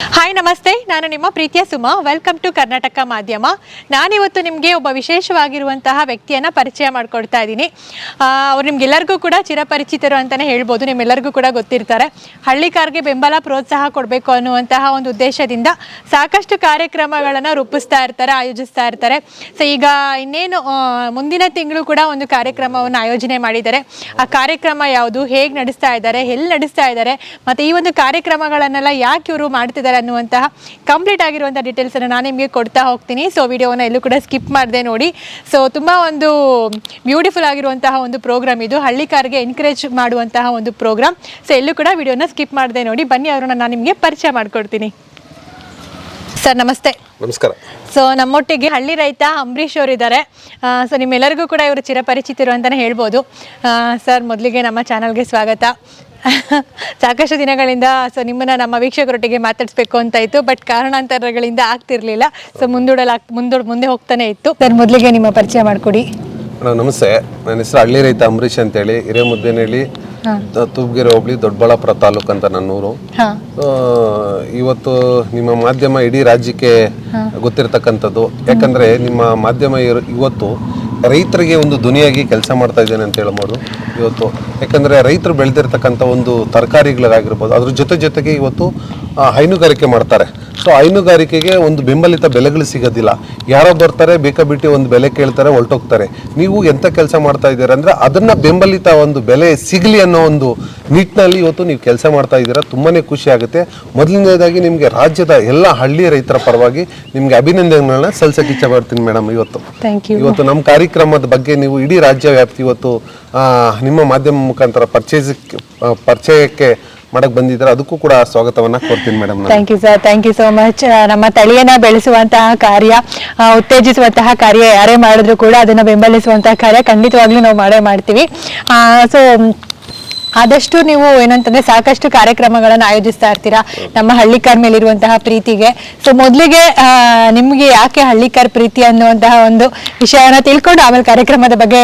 Hi ನಮಸ್ತೆ. ನಾನು ನಿಮ್ಮ ಪ್ರೀತಿಯ ಸುಮಾ. ವೆಲ್ಕಮ್ ಟು ಕರ್ನಾಟಕ ಮಾಧ್ಯಮ ನಾನಿವತ್ತು ನಿಮಗೆ ಒಬ್ಬ ವಿಶೇಷವಾಗಿರುವಂತಹ ವ್ಯಕ್ತಿಯನ್ನು ಪರಿಚಯ ಮಾಡ್ಕೊಡ್ತಾ ಇದ್ದೀನಿ. ಅವ್ರು ನಿಮ್ಗೆಲ್ಲರಿಗೂ ಕೂಡ ಚಿರಪರಿಚಿತರು ಅಂತಲೇ ಹೇಳ್ಬೋದು. ನಿಮ್ಮೆಲ್ಲರಿಗೂ ಕೂಡ ಗೊತ್ತಿರ್ತಾರೆ. ಹಳ್ಳಿಕಾರ್ಗೆ ಬೆಂಬಲ ಪ್ರೋತ್ಸಾಹ ಕೊಡಬೇಕು ಅನ್ನುವಂತಹ ಒಂದು ಉದ್ದೇಶದಿಂದ ಸಾಕಷ್ಟು ಕಾರ್ಯಕ್ರಮಗಳನ್ನು ರೂಪಿಸ್ತಾ ಇರ್ತಾರೆ, ಆಯೋಜಿಸ್ತಾ ಇರ್ತಾರೆ. ಸೊ ಈಗ ಇನ್ನೇನು ಮುಂದಿನ ತಿಂಗಳು ಕೂಡ ಒಂದು ಕಾರ್ಯಕ್ರಮವನ್ನು ಆಯೋಜನೆ ಮಾಡಿದ್ದಾರೆ. ಆ ಕಾರ್ಯಕ್ರಮ ಯಾವುದು, ಹೇಗೆ ನಡೆಸ್ತಾ ಇದ್ದಾರೆ, ಎಲ್ಲಿ ನಡೆಸ್ತಾ ಇದ್ದಾರೆ, ಮತ್ತು ಈ ಒಂದು ಕಾರ್ಯಕ್ರಮಗಳನ್ನೆಲ್ಲ ಯಾಕೆ ಇವರು ಮಾಡ್ತಿದ್ದಾರೆ ಅನ್ನುವಂತಹ ಕಂಪ್ಲೀಟ್ ಆಗಿರುವಂಥ ಡೀಟೇಲ್ಸನ್ನು ನಾನು ನಿಮಗೆ ಕೊಡ್ತಾ ಹೋಗ್ತೀನಿ. ಸೊ ವಿಡಿಯೋನ ಎಲ್ಲೂ ಕೂಡ ಸ್ಕಿಪ್ ಮಾಡದೆ ನೋಡಿ. ಸೊ ತುಂಬ ಒಂದು ಬ್ಯೂಟಿಫುಲ್ ಆಗಿರುವಂತಹ ಒಂದು ಪ್ರೋಗ್ರಾಮ್ ಇದು. ಹಳ್ಳಿಕಾರ್ಗೆ ಎನ್ಕರೇಜ್ ಮಾಡುವಂತಹ ಒಂದು ಪ್ರೋಗ್ರಾಮ್ ಸೊ ಎಲ್ಲೂ ಕೂಡ ವಿಡಿಯೋನ ಸ್ಕಿಪ್ ಮಾಡದೆ ನೋಡಿ. ಬನ್ನಿ ಅವರನ್ನ ನಾನು ನಿಮಗೆ ಪರಿಚಯ ಮಾಡಿಕೊಡ್ತೀನಿ. ಸರ್ ನಮಸ್ತೆ. ನಮಸ್ಕಾರ. ಸೊ ನಮ್ಮೊಟ್ಟಿಗೆ ಹಳ್ಳಿ ರೈತ ಅಂಬರೀಶ್ ಅವರು ಇದ್ದಾರೆ ಸೊ ನಿಮ್ಮೆಲ್ಲರಿಗೂ ಕೂಡ ಇವರು ಚಿರಪರಿಚಿತರು ಅಂತಲೇ ಹೇಳ್ಬೋದು. ಸರ್ ಮೊದಲಿಗೆ ನಮ್ಮ ಚಾನಲ್ಗೆ ಸ್ವಾಗತ. ಸಾಕಷ್ಟು ದಿನಗಳಿಂದ ಸೊ ನಿಮ್ಮನ್ನ ನಮ್ಮ ವೀಕ್ಷಕರೊಟ್ಟಿಗೆ ಮಾತಾಡಿಸ್ಬೇಕು ಅಂತ ಇತ್ತು ಬಟ್ ಕಾರಣಾಂತರಗಳಿಂದ ಆಗ್ತಿರ್ಲಿಲ್ಲ. ಸೊ ಮುಂದೂಡಲ್ ಮುಂದೂಡ್ ಮುಂದೆ ಹೋಗ್ತಾನೆ ಇತ್ತು. ಸರ್ ಮೊದಲಿಗೆ ನಿಮ್ಮ ಪರಿಚಯ ಮಾಡಿಕೊಡಿ. ನಮಸ್ತೆ. ನನ್ನ ಹೆಸರು ಹಳ್ಳಿ ರೈತ ಅಂಬರೀಶ್ ಅಂತೇಳಿ. ಹಿರೇಮುದ್ದೇನಹಳ್ಳಿ ತೂಬ್ಗೆರೆ ಹೋಬಳಿ ದೊಡ್ಡಬಳ್ಳಾಪುರ ತಾಲೂಕು ಅಂತ ನನ್ನೂರು ಇವತ್ತು ನಿಮ್ಮ ಮಾಧ್ಯಮ ಇಡೀ ರಾಜ್ಯಕ್ಕೆ ಗೊತ್ತಿರತಕ್ಕಂಥದ್ದು. ಯಾಕಂದ್ರೆ ನಿಮ್ಮ ಮಾಧ್ಯಮ ಇರು- ಇವತ್ತು ರೈತರಿಗೆ ಒಂದು ಧ್ವನಿಯಾಗಿ ಕೆಲಸ ಮಾಡ್ತಾ ಇದ್ದೇನೆ ಅಂತ ಹೇಳ್ಬೋದು ಇವತ್ತು. ಯಾಕಂದರೆ ರೈತರು ಬೆಳೆದಿರ್ತಕ್ಕಂಥ ಒಂದು ತರಕಾರಿಗಳಾಗಿರ್ಬೋದು ಅದ್ರ ಜೊತೆ ಜೊತೆಗೆ ಇವತ್ತು ಹೈನುಗಾರಿಕೆ ಮಾಡ್ತಾರೆ. ಸೊ ಹೈನುಗಾರಿಕೆಗೆ ಒಂದು ಬೆಂಬಲಿತ ಬೆಲೆಗಳು ಸಿಗೋದಿಲ್ಲ. ಯಾರೋ ಬರ್ತಾರೆ ಬೇಕಾಬಿಟ್ಟು ಒಂದು ಬೆಲೆ ಕೇಳ್ತಾರೆ ಹೊರಟೋಗ್ತಾರೆ. ನೀವು ಎಂತ ಕೆಲಸ ಮಾಡ್ತಾ ಇದ್ದೀರಾ ಅಂದರೆ ಅದನ್ನ ಬೆಂಬಲಿತ ಒಂದು ಬೆಲೆ ಸಿಗಲಿ ಅನ್ನೋ ಒಂದು ನಿಟ್ಟಿನಲ್ಲಿ ಇವತ್ತು ನೀವು ಕೆಲಸ ಮಾಡ್ತಾ ಇದ್ದೀರಾ. ತುಂಬಾನೇ ಖುಷಿ ಆಗುತ್ತೆ. ಮೊದಲನೇದಾಗಿ ನಿಮಗೆ ರಾಜ್ಯದ ಎಲ್ಲ ಹಳ್ಳಿ ರೈತರ ಪರವಾಗಿ ನಿಮಗೆ ಅಭಿನಂದನೆಗಳನ್ನ ಸಲ್ಲಿಸಕ್ಕೆ ಇಚ್ಛೆ ಪಡ್ತೀನಿ ಮೇಡಮ್ ಇವತ್ತು. ಥ್ಯಾಂಕ್ ಯು ಇವತ್ತು ನಮ್ಮ ಕಾರ್ಯಕ್ರಮದ ಬಗ್ಗೆ ನೀವು ಇಡೀ ರಾಜ್ಯ ವ್ಯಾಪ್ತಿ ಇವತ್ತು ನಿಮ್ಮ ಮಾಧ್ಯಮ ಮುಖಾಂತರ ಪರ್ಚೇಸ್ ಪರಿಚಯಕ್ಕೆ ಮಾಡಕ್ ಬಂದಿದ್ದಾರೆ? ಅದಕ್ಕೂ ಕೂಡ ಸ್ವಾಗತವನ್ನ ಕೋರ್ತೀನಿ madam thank you sir thank you so much ನಮ್ಮ ತಳಿಯನ್ನ ಬೆಳೆಸುವಂತಹ ಕಾರ್ಯ ಉತ್ತೇಜಿಸುವಂತಹ ಕಾರ್ಯ ಯಾರೇ ಮಾಡಿದ್ರು ಕೂಡ ಅದನ್ನ ಬೆಂಬಲಿಸುವಂತಹ ಕಾರ್ಯ ಖಂಡಿತವಾಗ್ಲೂ ನಾವು ಮಾಡೇ ಮಾಡ್ತೀವಿ. ಸೊ ಆದಷ್ಟು ನೀವು ಏನಂತಂದ್ರೆ ಸಾಕಷ್ಟು ಕಾರ್ಯಕ್ರಮಗಳನ್ನು ಆಯೋಜಿಸ್ತಾ ಇರ್ತೀರಾ? ನಮ್ಮ ಹಳ್ಳಿಕಾರ್ ಮೇಲಿರುವಂತಹ ಪ್ರೀತಿಗೆ. ಸೊ ಮೊದಲಿಗೆ ನಿಮ್ಗೆ ಯಾಕೆ ಹಳ್ಳಿಕಾರ್ ಪ್ರೀತಿ ಅನ್ನುವಂತಹ ಒಂದು ವಿಷಯನ ತಿಳ್ಕೊಂಡು ಆಮೇಲೆ ಕಾರ್ಯಕ್ರಮದ ಬಗ್ಗೆ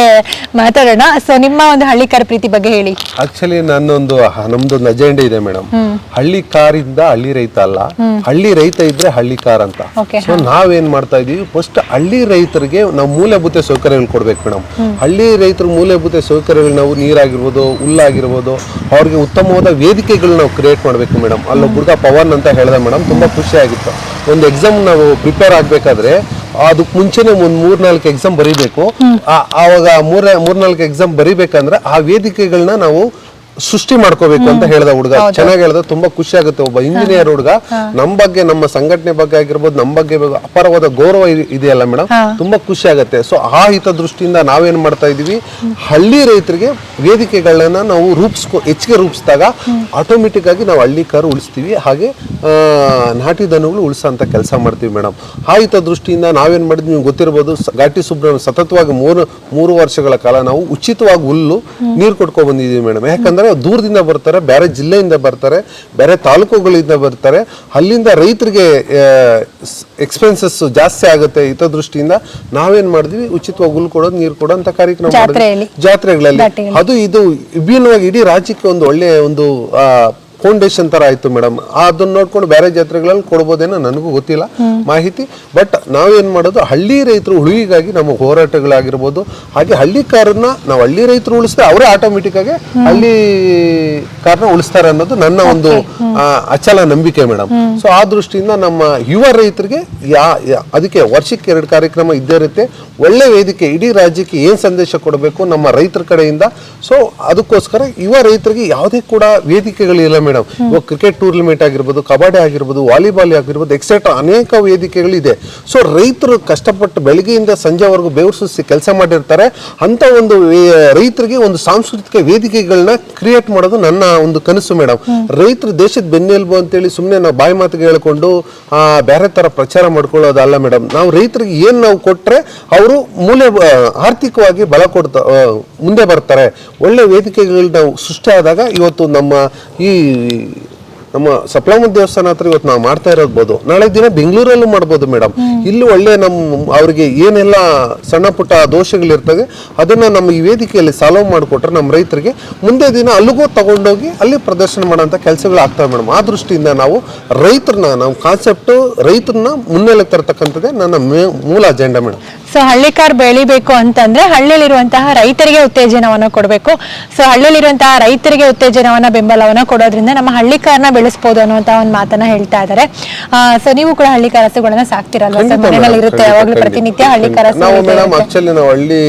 ಮಾತಾಡೋಣ. ಸೊ ನಿಮ್ಮ ಒಂದು ಹಳ್ಳಿಕಾರ್ ಪ್ರೀತಿ ಬಗ್ಗೆ ಹೇಳಿ. ಆಕ್ಚುಲಿ ನನ್ನೊಂದು ಒಂದು ನಮ್ದೊಂದು ಅಜೆಂಡಾ ಇದೆ ಮೇಡಮ್. ಹಳ್ಳಿ ಕಾರಿಂದ ಹಳ್ಳಿ ರೈತ ಅಲ್ಲ. ಹಳ್ಳಿ ರೈತ ಇದ್ರೆ ಹಳ್ಳಿ ಕಾರ್ ಅಂತ ಸೊ ನಾವೇನ್ ಮಾಡ್ತಾ ಇದೀವಿ ಫಸ್ಟ್ ಹಳ್ಳಿ ರೈತರಿಗೆ ನಾವು ಮೂಲಭೂತ ಸೌಕರ್ಯಗಳು ಕೊಡ್ಬೇಕು ಮೇಡಮ್. ಹಳ್ಳಿ ರೈತರ ಮೂಲಭೂತ ಸೌಕರ್ಯಗಳು ನಾವು ನೀರಾಗಿರ್ಬೋದು ಹುಲ್ಲಾಗಿರ್ಬೋದು ಅವ್ರಿಗೆ ಉತ್ತಮವಾದ ವೇದಿಕೆಗಳನ್ನ ನಾವು ಕ್ರಿಯೇಟ್ ಮಾಡಬೇಕು ಮೇಡಮ್ ಅಲ್ಲಿ ಹುಡುಗ ಪವನ್ ಅಂತ ಹೇಳಿದೆ ಮೇಡಮ್ ತುಂಬಾ ಖುಷಿ ಆಗಿತ್ತು ಒಂದು ಎಕ್ಸಾಮ್ ನಾವು ಪ್ರಿಪೇರ್ ಆಗಬೇಕಾದ್ರೆ ಅದಕ್ಕೆ ಮುಂಚೆನೆ ಒಂದ್ ಮೂರ್ನಾಲ್ಕು ಎಕ್ಸಾಮ್ ಬರೀಬೇಕು. ಆವಾಗ ಮೂರ, ಮೂರ್ನಾಲ್ಕು ಎಕ್ಸಾಮ್ ಬರೀಬೇಕಂದ್ರೆ ಆ ವೇದಿಕೆಗಳನ್ನ ನಾವು ಸೃಷ್ಟಿ ಮಾಡ್ಕೋಬೇಕು ಅಂತ ಹೇಳಿದ ಹುಡುಗ. ಚೆನ್ನಾಗಿ ಹೇಳ್ದ ತುಂಬಾ ಖುಷಿ ಆಗುತ್ತೆ ಒಬ್ಬ ಇಂಜಿನಿಯರ್ ಹುಡುಗ. ನಮ್ ಬಗ್ಗೆ ನಮ್ಮ ಸಂಘಟನೆ ಬಗ್ಗೆ ಆಗಿರ್ಬೋದು ನಮ್ ಬಗ್ಗೆ ಅಪಾರವಾದ ಗೌರವ ಇದೆಯಲ್ಲ ಮೇಡಮ್? ತುಂಬಾ ಖುಷಿ ಆಗುತ್ತೆ. ಸೊ ಆ ಹಿತದೃಷ್ಟಿಯಿಂದ ನಾವೇನ್ ಮಾಡ್ತಾ ಇದೀವಿ ಹಳ್ಳಿ ರೈತರಿಗೆ ವೇದಿಕೆಗಳನ್ನ ನಾವು ರೂಪಿಸ್ಕೊ ಹೆಚ್ಚಿಗೆ ರೂಪಿಸಿದಾಗ ಆಟೋಮೆಟಿಕ್ ಆಗಿ ನಾವು ಹಳ್ಳಿ ಕಾರು ಉಳಿಸ್ತೀವಿ. ಹಾಗೆ ಆ, ನಾಟಿ ದನಗಳು ಉಳಿಸೋಂಥ ಕೆಲಸ ಮಾಡ್ತೀವಿ ಮೇಡಮ್. ಆ ಹಿತದೃಷ್ಟಿಯಿಂದ ನಾವೇನ್ ಮಾಡಿದ್ವಿ? ನೀವು ಗೊತ್ತಿರ್ಬೋದು ಸ- ಘಾಟಿ ಸುಬ್ರಹ್ಮಣ್ಯ ಸತತವಾಗಿ ಮೂರು ಮೂರು ವರ್ಷಗಳ ಕಾಲ ನಾವು ಉಚಿತವಾಗಿ ಹುಲ್ಲು ನೀರು ಕೊಟ್ಕೊಂಡ್ ಬಂದಿದ್ದೀವಿ ಮೇಡಮ್. ಯಾಕಂದ್ರೆ ದೂರದಿಂದ ಬರ್ತಾರೆ ಬೇರೆ ಜಿಲ್ಲೆಯಿಂದ ಬರ್ತಾರೆ ಬೇರೆ ತಾಲೂಕುಗಳಿಂದ ಬರ್ತಾರೆ. ಅಲ್ಲಿಂದ ರೈತರಿಗೆ ಎಕ್ಸ್ಪೆನ್ಸಸ್ಸು ಜಾಸ್ತಿ ಆಗುತ್ತೆ ಹಿತದೃಷ್ಟಿಯಿಂದ. ನಾವೇನು ಮಾಡಿದ್ವಿ? ಉಚಿತವಾಗಿ ಹುಲ್ಲು ಕೊಡೋದು ನೀರು ಕೊಡೋ ಅಂತ ಕಾರ್ಯಕ್ರಮ ಜಾತ್ರೆಗಳಲ್ಲಿ. ಅದು ಇದು ವಿಭಿನ್ನವಾಗಿ ಇಡೀ ರಾಜ್ಯಕ್ಕೆ ಒಂದು ಒಳ್ಳೆಯ ಒಂದು ಫೌಂಡೇಶನ್ ತರ ಆಯ್ತು ಮೇಡಮ್ ಅದನ್ನ ನೋಡ್ಕೊಂಡು ಬೇರೆ ಜಾತ್ರೆಗಳಲ್ಲಿ ಕೊಡ್ಬೋದೇನೋ ನನಗೂ ಗೊತ್ತಿಲ್ಲ ಮಾಹಿತಿ. ಬಟ್ ನಾವೇನ್ ಮಾಡೋದು ಹಳ್ಳಿ ರೈತರು ಉಳಿವಿಗಾಗಿ ನಮ್ಮ ಹೋರಾಟಗಳಾಗಿರ್ಬೋದು ಹಾಗೆ ಹಳ್ಳಿ ಕಾರನ್ನ ನಾವು ಹಳ್ಳಿ ರೈತರು ಉಳಿಸಿದ್ರೆ ಅವರೇ ಆಟೋಮೆಟಿಕ್ ಆಗಿ ಹಳ್ಳಿ ಕಾರನ್ನ ಉಳಿಸ್ತಾರೆ ಅನ್ನೋದು ನನ್ನ ಒಂದು ಅಚಲ ನಂಬಿಕೆ ಮೇಡಮ್ ಸೊ ಆ ದೃಷ್ಟಿಯಿಂದ ನಮ್ಮ ಯುವ ರೈತರಿಗೆ ಯಾ- ಅದಕ್ಕೆ ವರ್ಷಕ್ಕೆ ಎರಡು ಕಾರ್ಯಕ್ರಮ ಇದ್ದೇ ಇರುತ್ತೆ. ಒಳ್ಳೆ ವೇದಿಕೆ ಇಡೀ ರಾಜ್ಯಕ್ಕೆ ಏನ್ ಸಂದೇಶ ಕೊಡಬೇಕು ನಮ್ಮ ರೈತರ ಕಡೆಯಿಂದ. ಸೊ ಅದಕ್ಕೋಸ್ಕರ ಯುವ ರೈತರಿಗೆ ಯಾವುದೇ ಕೂಡ ವೇದಿಕೆಗಳಿಲ್ಲ ಮೇಡಮ್ ಇವಾಗ ಕ್ರಿಕೆಟ್ ಟೂರ್ನಮೆಂಟ್ ಆಗಿರ್ಬೋದು, ಕಬಡ್ಡಿ ಆಗಿರ್ಬೋದು, ವಾಲಿಬಾಲ್ ಆಗಿರ್ಬೋದು ಎಕ್ಸೆಟ್ರಾ ಅನೇಕ ವೇದಿಕೆಗಳಿದೆ ಸೊ ರೈತರು ಕಷ್ಟಪಟ್ಟು ಬೆಳಗ್ಗೆಯಿಂದ ಸಂಜೆವರೆಗೂ ಬೆವರು ಕೆಲಸ ಮಾಡಿರ್ತಾರೆ. ಅಂತ ಒಂದು ರೈತರಿಗೆ ಒಂದು ಸಾಂಸ್ಕೃತಿಕ ವೇದಿಕೆಗಳನ್ನ ಕ್ರಿಯೇಟ್ ಮಾಡೋದು ನನ್ನ ಒಂದು ಕನಸು ಮೇಡಮ್ ರೈತರು ದೇಶದ ಬೆನ್ನೆಲುಬು ಅಂತೇಳಿ ಸುಮ್ಮನೆ ನಾವು ಬಾಯಿ ಮಾತಿಗೆ ಹೇಳ್ಕೊಂಡು ಬೇರೆ ತರ ಪ್ರಚಾರ ಮಾಡ್ಕೊಳ್ಳೋದಲ್ಲ ಮೇಡಮ್ ನಾವು ರೈತರಿಗೆ ಏನು ನಾವು ಕೊಟ್ಟರೆ ಅವರು ಮೂಲೆ ಆರ್ಥಿಕವಾಗಿ ಬಲ ಕೊಡ್ತಾ ಮುಂದೆ ಬರ್ತಾರೆ. ಒಳ್ಳೆ ವೇದಿಕೆಗಳು ನಾವು ಸೃಷ್ಟಿ ಆದಾಗ ಇವತ್ತು ನಮ್ಮ ಈ ನಮ್ಮ ಸಪ್ಲಮ್ಮ ದೇವಸ್ಥಾನ ಹತ್ರ ಇವತ್ತು ನಾವು ಮಾಡ್ತಾ ಇರೋದು ನಾಳೆ ದಿನ ಬೆಂಗಳೂರಲ್ಲೂ ಮಾಡ್ಬೋದು ಮೇಡಮ್ ಇಲ್ಲಿ ಒಳ್ಳೆ ನಮ್ಮ ಅವರಿಗೆ ಏನೆಲ್ಲ ಸಣ್ಣ ಪುಟ್ಟ ದೋಷಗಳಿರ್ತವೆ ಅದನ್ನು ನಮ್ಮ ಈ ವೇದಿಕೆಯಲ್ಲಿ ಸಾಲ್ವ್ ಮಾಡಿಕೊಟ್ರೆ ನಮ್ಮ ರೈತರಿಗೆ ಮುಂದೆ ದಿನ ಅಲ್ಲಿಗೂ ತಗೊಂಡೋಗಿ ಅಲ್ಲಿ ಪ್ರದರ್ಶನ ಮಾಡೋಂಥ ಕೆಲಸಗಳು ಆಗ್ತವೆ ಮೇಡಮ್ ಆ ದೃಷ್ಟಿಯಿಂದ ನಾವು ರೈತರನ್ನ ನಾವು ಕಾನ್ಸೆಪ್ಟು ರೈತರನ್ನ ಮುನ್ನೆಲೆ ತರತಕ್ಕಂಥದ್ದೇ ನನ್ನ ಮೇ- ಮೂಲ ಅಜೆಂಡಾ ಮೇಡಮ್ ಸೊ ಹಳ್ಳಿಕಾರ್ ಬೆಳಿಬೇಕು ಅಂತಂದ್ರೆ ಹಳ್ಳಿಯಲ್ಲಿರುವಂತಹ ರೈತರಿಗೆ ಉತ್ತೇಜನವನ್ನು ಕೊಡಬೇಕು. ಸೊ ಹಳ್ಳಿಯಲ್ಲಿರುವಂತಹ ರೈತರಿಗೆ ಉತ್ತೇಜನವನ್ನ ಬೆಂಬಲವನ್ನ ಕೊಡೋದ್ರಿಂದ ನಮ್ಮ ಹಳ್ಳಿಕಾರನ ಬೆಳೆಸ್ಬೋದು ಅನ್ನುವಂತಹ ಒಂದು ಮಾತನ್ನ ಹೇಳ್ತಾ ಇದ್ದಾರೆ ಸೊ ನೀವು ಕೂಡ ಹಳ್ಳಿಕಾರ ಹಸುಗಳನ್ನ ಸಾಕ್ತಿರಲ್ಲ ಸರ್ ಮನೆಯಲ್ಲಿ ಇರುತ್ತೆ. ಯಾವಾಗಲೂ ಪ್ರತಿನಿತ್ಯ ಹಳ್ಳಿಕಾರ ನಾವು ಮೇಡಮ್ ಆಕ್ಚುಲಿ ನಾವು ಹಳ್ಳಿ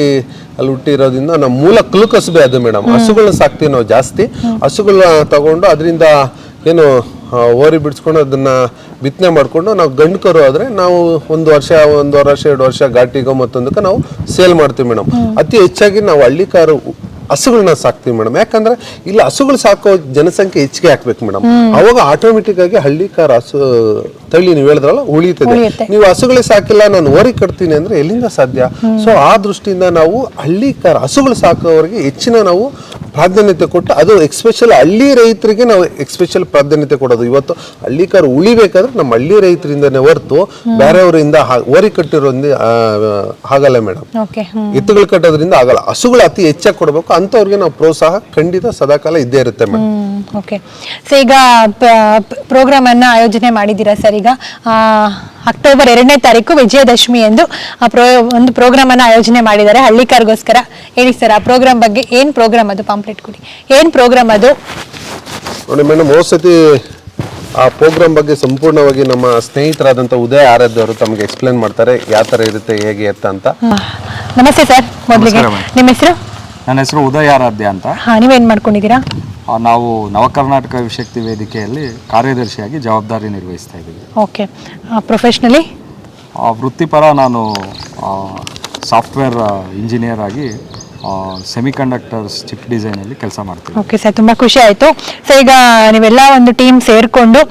ಅಲ್ಲಿ ಹುಟ್ಟಿರೋದ್ರಿಂದ ನಮ್ಮ ಮೂಲ ಕುಲುಕಸಬೆ ಅದು ಮೇಡಮ್. ಹಸುಗಳನ್ನ ಸಾಕ್ತೀವಿ ನಾವು ಜಾಸ್ತಿ. ಹಸುಗಳನ್ನ ತಗೊಂಡು ಅದರಿಂದ ಏನು ಓರಿ ಬಿಡಿಸ್ಕೊಂಡು ಅದನ್ನು ಬಿತ್ತನೆ ಮಾಡಿಕೊಂಡು ನಾವು ಗಂಡು ಆದರೆ ಆದ್ರೆ ನಾವು ಒಂದು ವರ್ಷ ಒಂದು ವರ್ಷ ಎರಡು ವರ್ಷ ಘಾಟಿಗೋ ಮತ್ತೊಂದಕ್ಕೆ ನಾವು ಸೇಲ್ ಮಾಡ್ತೀವಿ ಮೇಡಮ್. ಅತಿ ಹೆಚ್ಚಾಗಿ ನಾವು ಹಳ್ಳಿ ಕಾರು ಹಸುಗಳನ್ನ ಸಾಕ್ತೀವಿ ಮೇಡಮ್. ಯಾಕಂದ್ರೆ ಇಲ್ಲಿ ಹಸುಗಳು ಸಾಕೋ ಜನಸಂಖ್ಯೆ ಹೆಚ್ಚಿಗೆ ಹಾಕ್ಬೇಕು ಮೇಡಮ್. ಅವಾಗ ಆಟೋಮೆಟಿಕ್ ಆಗಿ ಹಳ್ಳಿ ಕಾರ್ ಹಸು ತಳಿ ನೀವು ಹೇಳಿದ್ರಲ್ಲ ಉಳಿತದೆ ಉಳಿಯುತ್ತೆ. ನೀವು ಹಸುಗಳೇ ಸಾಕಿಲ್ಲ ನಾನು ಓರಿ ಕಟ್ತೀನಿ ಅಂದ್ರೆ ಎಲ್ಲಿಂದ ಸಾಧ್ಯ? ಸೊ ಆ ದೃಷ್ಟಿಯಿಂದ ನಾವು ಹಳ್ಳಿ ಹಸುಗಳು ಸಾಕೋವರಿಗೆ ಹೆಚ್ಚಿನ ನಾವು ಪ್ರಾಧಾನ್ಯತೆ ಕೊಟ್ಟು ಅದು ಎಕ್ಸ್ಪೆಷಲ್ ಹಳ್ಳಿ ರೈತರಿಗೆ ನಾವು ಎಕ್ಸ್ಪೆಷಲ್ ಪ್ರಾಧಾನ್ಯತೆ ಕೊಡೋದು. ಇವತ್ತು ಹಳ್ಳಿ ಕಾರು ಉಳಿಬೇಕಾದ್ರೆ ನಮ್ಮ ಹಳ್ಳಿ ರೈತರಿಂದನೇ ಹೊರತು ಬೇರೆಯವರಿಂದ ಹಾ- ಓರಿ ಕಟ್ಟಿರೋದ್ರಿಂದ ಆ, ಆಗಲ್ಲ ಮೇಡಮ್. ಓಕೆ ಎತ್ತುಗಳು ಕಟ್ಟೋದ್ರಿಂದ ಆಗಲ್ಲ. ಹಸುಗಳು ಅತಿ ಹೆಚ್ಚಾಗಿ ಕೊಡಬೇಕು. ಅಂತವ್ರಿಗೆ ನಾವು ಪ್ರೋತ್ಸಾಹ ಖಂಡಿತ ಸದಾಕಾಲ ಇದ್ದೇ ಇರುತ್ತೆ ಮೇಡಮ್. ಓಕೆ. ಸೊ ಈಗ ಪ್ರೋಗ್ರಾಮ್ ಅನ್ನ ಆಯೋಜನೆ ಮಾಡಿದೀರಾ ಸರ್? ಈಗ ಆ, ಅಕ್ಟೋಬರ್ ಎರಡನೇ ತಾರೀಕು ವಿಜಯದಶಮಿ ಎಂದು ಆ ಪ್ರೋ ಒಂದು ಪ್ರೋಗ್ರಾಮ್ ಅನ್ನ ಆಯೋಜನೆ ಮಾಡಿದ್ದಾರೆ. ಹಳ್ಳಿಕಾರ್ಗೋಸ್ಕರ. ಹೇಳಿ ಸರ್ ಆ ಪ್ರೋಗ್ರಾಮ್ ಬಗ್ಗೆ ಏನ್ ಪ್ರೋಗ್ರಾಮ್ ಅದು? ಪಾಂಪ್ಲೆಟ್ ಕೊಡಿ. ಏನ್ ಪ್ರೋಗ್ರಾಮ್ ಅದು? ನೋಡಿ ಮೇಡಮ್ ಸತಿ ಆ ಪ್ರೋಗ್ರಾಮ್ ಬಗ್ಗೆ ಸಂಪೂರ್ಣವಾಗಿ ನಮ್ಮ ಸ್ನೇಹಿತರಾದಂಥ ಉದಯ ಆರಾಧ್ಯ ಅವರು ತಮಗೆ ಎಕ್ಸ್ಪ್ಲೇನ್ ಮಾಡ್ತಾರೆ. ಯಾವ ಥರ ಇರುತ್ತೆ ಹೇಗೆ ಎತ್ತ ಅಂತ. ನಮಸ್ತೆ ಸರ್ ಮೊದಲಿಗೆ. ನಿಮ್ಮ ಹೆಸರು? ನನ್ನ ಹೆಸರು ಉದಯಾರಾಧ್ಯ ಅಂತ. ಹಾಂ ನೀವೇನ್ ಮಾಡ್ಕೊಂಡಿದ್ದೀರಾ? ಆ, ನಾವು ನವಕರ್ನಾಟಕ ವಿಶಕ್ತಿ ವೇದಿಕೆಯಲ್ಲಿ ಕಾರ್ಯದರ್ಶಿಯಾಗಿ ಜವಾಬ್ದಾರಿ ನಿರ್ವಹಿಸ್ತಾ ಇದ್ದೀವಿ. ಓಕೆ. ಪ್ರೊಫೆಷ್ನಲಿ ಆ, ವೃತ್ತಿಪರ ನಾನು ಸಾಫ್ಟ್ವೇರ್ ಇಂಜಿನಿಯರ್ ಆಗಿ ಸೆಮಿಕಂಡಕ್ಟರ್ಸ್ ಚಿಪ್ ಡಿಸೈನಲ್ಲಿ ಕೆಲಸ ಮಾಡ್ತೀವಿ. ಓಕೆ ಸರ್ ತುಂಬಾ ಖುಷಿ ಆಯ್ತು. ಸೊ ಈಗ ನೀವೆಲ್ಲ ಒಂದು ಟೀಮ್ ಸೇರ್ಕೊಂಡು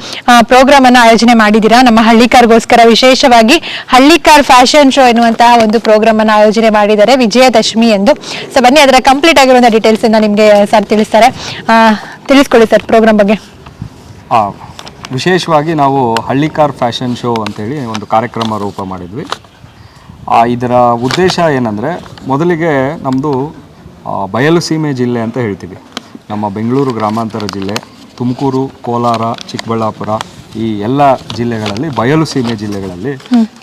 ಪ್ರೋಗ್ರಾಮ್ ಅನ್ನ ಆಯೋಜನೆ ಮಾಡಿದ್ದೀರಾ? ನಮ್ಮ ಹಳ್ಳಿಕಾರ್ಗೋಸ್ಕರ ವಿಶೇಷವಾಗಿ ಹಳ್ಳಿಕಾರ್ ಫ್ಯಾಷನ್ ಶೋ ಎನ್ನುವಂತಹ ಒಂದು ಪ್ರೋಗ್ರಾಮ್ ಅನ್ನ ಆಯೋಜನೆ ಮಾಡಿದ್ದಾರೆ ವಿಜಯದಶಮಿ ಎಂದು. ಸೊ ಬನ್ನಿ ಅದರ ಕಂಪ್ಲೀಟ್ ಆಗಿರುವಂತಹ ಡೀಟೇಲ್ಸ್ ಅನ್ನ ನಿಮಗೆ ಸರ್ ತಿಳಿಸ್ತಾರೆ. ತಿಳಿಸ್ಕೊಳ್ಳಿ ಸರ್ ಪ್ರೋಗ್ರಾಮ್ ಬಗ್ಗೆ. ವಿಶೇಷವಾಗಿ ನಾವು ಹಳ್ಳಿಕಾರ್ ಫ್ಯಾಷನ್ ಶೋ ಅಂತೇಳಿ ಒಂದು ಕಾರ್ಯಕ್ರಮ ರೂಪ ಮಾಡಿದ್ವಿ. ಇದರ ಉದ್ದೇಶ ಏನಂದರೆ ಮೊದಲಿಗೆ ನಮ್ಮದು ಬಯಲು ಸೀಮೆ ಜಿಲ್ಲೆ ಅಂತ ಹೇಳ್ತೀವಿ. ನಮ್ಮ ಬೆಂಗಳೂರು ಗ್ರಾಮಾಂತರ ಜಿಲ್ಲೆ ತುಮಕೂರು ಕೋಲಾರ ಚಿಕ್ಕಬಳ್ಳಾಪುರ ಈ ಎಲ್ಲ ಜಿಲ್ಲೆಗಳಲ್ಲಿ ಬಯಲು ಸೀಮೆ ಜಿಲ್ಲೆಗಳಲ್ಲಿ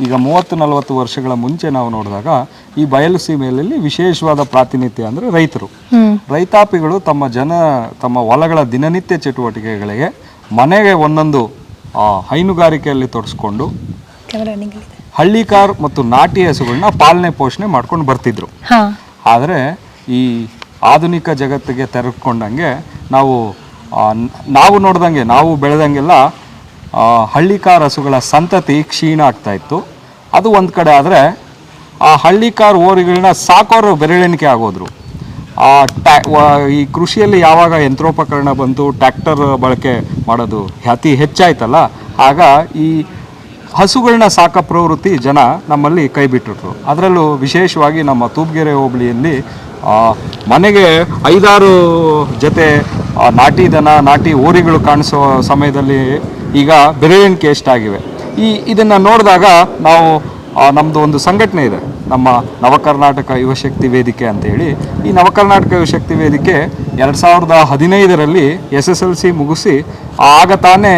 ಈಗ ಮೂವತ್ತು ನಲವತ್ತು ವರ್ಷಗಳ ಮುಂಚೆ ನಾವು ನೋಡಿದಾಗ ಈ ಬಯಲು ಸೀಮೆಯಲ್ಲಿ ವಿಶೇಷವಾದ ಪ್ರಾತಿನಿಧ್ಯ ಅಂದರೆ ರೈತರು. ರೈತಾಪಿಗಳು ತಮ್ಮ ಜನ ತಮ್ಮ ಹೊಲಗಳ ದಿನನಿತ್ಯ ಚಟುವಟಿಕೆಗಳಿಗೆ ಮನೆಗೆ ಒಂದೊಂದು ಹೈನುಗಾರಿಕೆಯಲ್ಲಿ ತೊಡಸ್ಕೊಂಡು ಹಳ್ಳಿಕಾರ್ ಮತ್ತು ನಾಟಿ ಹಸುಗಳನ್ನ ಪಾಲನೆ ಪೋಷಣೆ ಮಾಡ್ಕೊಂಡು ಬರ್ತಿದ್ರು. ಆದರೆ ಈ ಆಧುನಿಕ ಜಗತ್ತಿಗೆ ತೆರೆದುಕೊಂಡಂಗೆ ನಾವು ನಾವು ನೋಡ್ದಂಗೆ ನಾವು ಬೆಳೆದಂಗೆಲ್ಲ ಆ, ಹಳ್ಳಿಕಾರ್ ಹಸುಗಳ ಸಂತತಿ ಕ್ಷೀಣ ಆಗ್ತಾ ಇತ್ತು. ಅದು ಒಂದು ಕಡೆ ಆದರೆ ಆ ಹಳ್ಳಿಕಾರ್ ಓರಿಗಳನ್ನ ಸಾಕೋರು ಬೆರಳೆಣಿಕೆ ಆಗೋದ್ರು. ಆ ಟ್ಯಾ ಈ ಕೃಷಿಯಲ್ಲಿ ಯಾವಾಗ ಯಂತ್ರೋಪಕರಣ ಬಂತು ಟ್ಯಾಕ್ಟರ್ ಬಳಕೆ ಮಾಡೋದು ಅತಿ ಹೆಚ್ಚಾಯ್ತಲ್ಲ. ಆಗ ಈ ಹಸುಗಳನ್ನ ಸಾಕ ಪ್ರವೃತ್ತಿ ಜನ ನಮ್ಮಲ್ಲಿ ಕೈ ಬಿಟ್ಟಿಟ್ರು ಅದರಲ್ಲೂ ವಿಶೇಷವಾಗಿ ನಮ್ಮ ತೂಪ್ಗೆರೆ ಹೋಬಳಿಯಲ್ಲಿ ಮನೆಗೆ ಐದಾರು ಜೊತೆ ನಾಟಿ ದನ, ನಾಟಿ ಓರಿಗಳು ಕಾಣಿಸೋ ಸಮಯದಲ್ಲಿ ಈಗ ಬೆರೆಯಂಕೆ ಎಷ್ಟಾಗಿವೆ ಈ, ಇದನ್ನು ನೋಡಿದಾಗ ನಾವು ನಮ್ಮದು ಒಂದು ಸಂಘಟನೆ ಇದೆ. ನಮ್ಮ ನವಕರ್ನಾಟಕ ಯುವಶಕ್ತಿ ವೇದಿಕೆ ಅಂತೇಳಿ. ಈ ನವಕರ್ನಾಟಕ ಯುವಶಕ್ತಿ ವೇದಿಕೆ ಎರಡು ಸಾವಿರದ ಹದಿನೈದರಲ್ಲಿ ಎಸ್ ಎಸ್ ಎಲ್ ಸಿ ಮುಗಿಸಿ, ಆಗ ತಾನೇ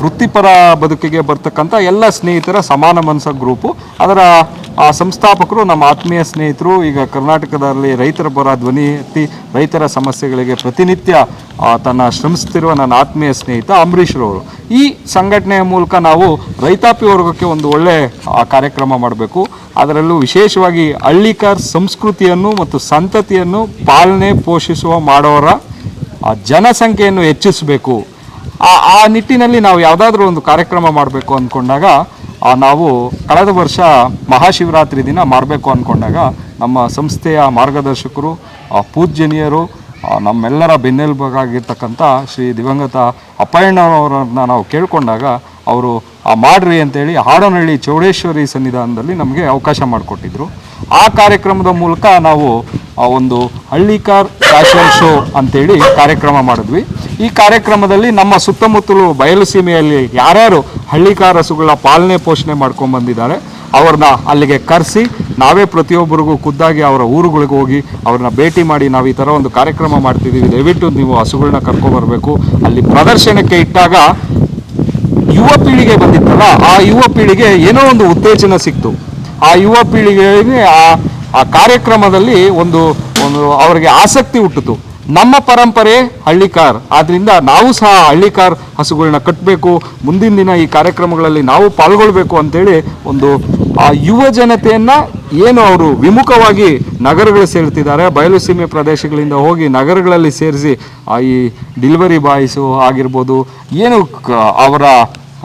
ವೃತ್ತಿಪರ ಬದುಕಿಗೆ ಬರ್ತಕ್ಕಂಥ ಎಲ್ಲ ಸ್ನೇಹಿತರ ಸಮಾನ ಮನಸ್ಸ ಗ್ರೂಪು. ಅದರ ಸಂಸ್ಥಾಪಕರು, ನಮ್ಮ ಆತ್ಮೀಯ ಸ್ನೇಹಿತರು, ಈಗ ಕರ್ನಾಟಕದಲ್ಲಿ ರೈತರ ಪರ ಧ್ವನಿ ಎತ್ತಿ, ರೈತರ ಸಮಸ್ಯೆಗಳಿಗೆ ಪ್ರತಿನಿತ್ಯ ತನ್ನ ಶ್ರಮಿಸ್ತಿರುವ ನನ್ನ ಆತ್ಮೀಯ ಸ್ನೇಹಿತ ಅಂಬರೀಶ್ರವರು ಈ ಸಂಘಟನೆಯ ಮೂಲಕ ನಾವು ರೈತಾಪಿ ವರ್ಗಕ್ಕೆ ಒಂದು ಒಳ್ಳೆ ಕಾರ್ಯಕ್ರಮ ಮಾಡಬೇಕು. ಅದರಲ್ಲೂ ವಿಶೇಷವಾಗಿ ಹಳ್ಳಿಕಾರ್ ಸಂಸ್ಕೃತಿಯನ್ನು ಮತ್ತು ಸಂತತಿಯನ್ನು ಪಾಲನೆ ಪೋಷಿಸುವ ಮಾಡೋರ ಜನಸಂಖ್ಯೆಯನ್ನು ಹೆಚ್ಚಿಸಬೇಕು. ಆ ಆ ನಿಟ್ಟಿನಲ್ಲಿ ನಾವು ಯಾವುದಾದ್ರೂ ಒಂದು ಕಾರ್ಯಕ್ರಮ ಮಾಡಬೇಕು ಅಂದ್ಕೊಂಡಾಗ ನಾವು ಕಳೆದ ವರ್ಷ ಮಹಾಶಿವರಾತ್ರಿ ದಿನ ಮಾಡಬೇಕು ಅಂದ್ಕೊಂಡಾಗ ನಮ್ಮ ಸಂಸ್ಥೆಯ ಮಾರ್ಗದರ್ಶಕರು ಪೂಜ್ಯನೀಯರು ನಮ್ಮೆಲ್ಲರ ಬೆನ್ನೆಲುಬಾಗಿರ್ತಕ್ಕಂಥ ಶ್ರೀ ದಿವಂಗತ ಅಪ್ಪಯ್ಯಣ್ಣವರನ್ನ ನಾವು ಕೇಳ್ಕೊಂಡಾಗ ಅವರು, ಆ ಮಾಡ್ರಿ ಅಂತೇಳಿ ಹಾಡನಹಳ್ಳಿ ಚೌಡೇಶ್ವರಿ ಸನ್ನಿಧಾನದಲ್ಲಿ ನಮಗೆ ಅವಕಾಶ ಮಾಡಿಕೊಟ್ಟಿದ್ರು. ಆ ಕಾರ್ಯಕ್ರಮದ ಮೂಲಕ ನಾವು, ಆ ಒಂದು ಹಳ್ಳಿಕಾರ್ ಫ್ಯಾಷನ್ ಶೋ ಅಂತೇಳಿ ಕಾರ್ಯಕ್ರಮ ಮಾಡಿದ್ವಿ. ಈ ಕಾರ್ಯಕ್ರಮದಲ್ಲಿ ನಮ್ಮ ಸುತ್ತಮುತ್ತಲು ಬಯಲು ಸೀಮೆಯಲ್ಲಿ ಯಾರ್ಯಾರು ಹಳ್ಳಿಕಾರ ಹಸುಗಳ ಪಾಲನೆ ಪೋಷಣೆ ಮಾಡ್ಕೊಂಡು ಬಂದಿದ್ದಾರೆ, ಅವ್ರನ್ನ ಅಲ್ಲಿಗೆ ಕರೆಸಿ, ನಾವೇ ಪ್ರತಿಯೊಬ್ಬರಿಗೂ ಖುದ್ದಾಗಿ ಅವರ ಊರುಗಳಿಗೆ ಹೋಗಿ ಅವ್ರನ್ನ ಭೇಟಿ ಮಾಡಿ ನಾವು ಈ ಥರ ಒಂದು ಕಾರ್ಯಕ್ರಮ ಮಾಡ್ತಿದ್ದೀವಿ. ದಯವಿಟ್ಟು ನೀವು ಹಸುಗಳನ್ನ ಬರಬೇಕು. ಅಲ್ಲಿ ಪ್ರದರ್ಶನಕ್ಕೆ ಇಟ್ಟಾಗ ಯುವ ಪೀಳಿಗೆ ಬಂದಿತ್ತಲ್ಲ, ಆ ಯುವ ಪೀಳಿಗೆ ಏನೋ ಒಂದು ಉತ್ತೇಜನ ಸಿಕ್ತು. ಆ ಯುವ ಪೀಳಿಗೆಗೆ ಆ ಆ ಕಾರ್ಯಕ್ರಮದಲ್ಲಿ ಒಂದು ಒಂದು ಅವರಿಗೆ ಆಸಕ್ತಿ ಹುಟ್ಟಿತು. ನಮ್ಮ ಪರಂಪರೆ ಹಳ್ಳಿಕಾರ್ ಆದ್ದರಿಂದ ನಾವು ಸಹ ಹಳ್ಳಿಕಾರ್ ಹಸುಗಳನ್ನ ಕಟ್ಟಬೇಕು ಮುಂದಿನ ದಿನ ಈ ಕಾರ್ಯಕ್ರಮಗಳಲ್ಲಿ ನಾವು ಪಾಲ್ಗೊಳ್ಬೇಕು ಅಂತೇಳಿ ಒಂದು, ಆ ಯುವ ಜನತೆಯನ್ನು ಏನು ಅವರು ವಿಮುಖವಾಗಿ ನಗರಗಳು ಸೇರ್ತಿದ್ದಾರೆ, ಬಯಲು ಸೀಮೆ ಪ್ರದೇಶಗಳಿಂದ ಹೋಗಿ ನಗರಗಳಲ್ಲಿ ಸೇರಿಸಿ ಈ ಡಿಲಿವರಿ ಬಾಯ್ಸು ಆಗಿರ್ಬೋದು, ಏನು ಅವರ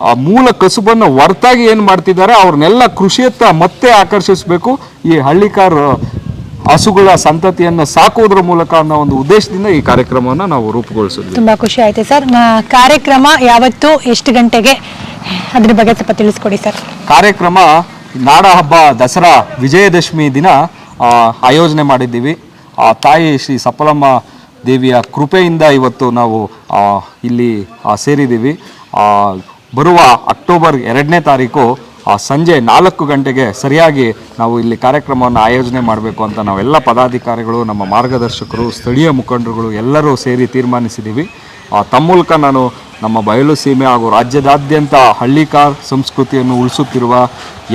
ಆ ಮೂಲ ಕಸುಬನ್ನು ಹೊರತಾಗಿ ಏನು ಮಾಡ್ತಿದ್ದಾರೆ ಅವ್ರನ್ನೆಲ್ಲ ಕೃಷಿಯತ್ತ ಮತ್ತೆ ಆಕರ್ಷಿಸಬೇಕು. ಈ ಹಳ್ಳಿಕಾರ್ ಹಸುಗಳ ಸಂತತಿಯನ್ನು ಸಾಕುವುದರ ಮೂಲಕ ಅನ್ನೋ ಒಂದು ಉದ್ದೇಶದಿಂದ ಈ ಕಾರ್ಯಕ್ರಮವನ್ನು ನಾವು ರೂಪುಗೊಳಿಸಿದ್ವಿ. ತುಂಬಾ ಖುಷಿ ಆಯಿತು ಸರ್. ಕಾರ್ಯಕ್ರಮ ಯಾವತ್ತು ಎಷ್ಟು ಗಂಟೆಗೆ? ಅದ್ರ ಬಗ್ಗೆ ಸ್ವಲ್ಪ ತಿಳಿಸ್ಕೊಡಿ ಸರ್. ಕಾರ್ಯಕ್ರಮ ನಾಡ ಹಬ್ಬ ದಸರಾ ವಿಜಯದಶಮಿ ದಿನ ಆಯೋಜನೆ ಮಾಡಿದ್ದೀವಿ. ಆ ತಾಯಿ ಶ್ರೀ ಸಪ್ಪಲಮ್ಮ ದೇವಿಯ ಕೃಪೆಯಿಂದ ಇವತ್ತು ನಾವು ಇಲ್ಲಿ ಸೇರಿದ್ದೀವಿ. ಆ, ಬರುವ ಅಕ್ಟೋಬರ್ ಎರಡನೇ ತಾರೀಕು ಸಂಜೆ ನಾಲ್ಕು ಗಂಟೆಗೆ ಸರಿಯಾಗಿ ನಾವು ಇಲ್ಲಿ ಕಾರ್ಯಕ್ರಮವನ್ನು ಆಯೋಜನೆ ಮಾಡಬೇಕು ಅಂತ ನಾವೆಲ್ಲ ಪದಾಧಿಕಾರಿಗಳು, ನಮ್ಮ ಮಾರ್ಗದರ್ಶಕರು, ಸ್ಥಳೀಯ ಮುಖಂಡರುಗಳು ಎಲ್ಲರೂ ಸೇರಿ ತೀರ್ಮಾನಿಸಿದ್ದೀವಿ. ತಮ್ಮ ಮೂಲಕ ನಾನು ನಮ್ಮ ಬಯಲು ಸೀಮೆ ಹಾಗೂ ರಾಜ್ಯದಾದ್ಯಂತ ಹಳ್ಳಿಕಾರ್ ಸಂಸ್ಕೃತಿಯನ್ನು ಉಳಿಸುತ್ತಿರುವ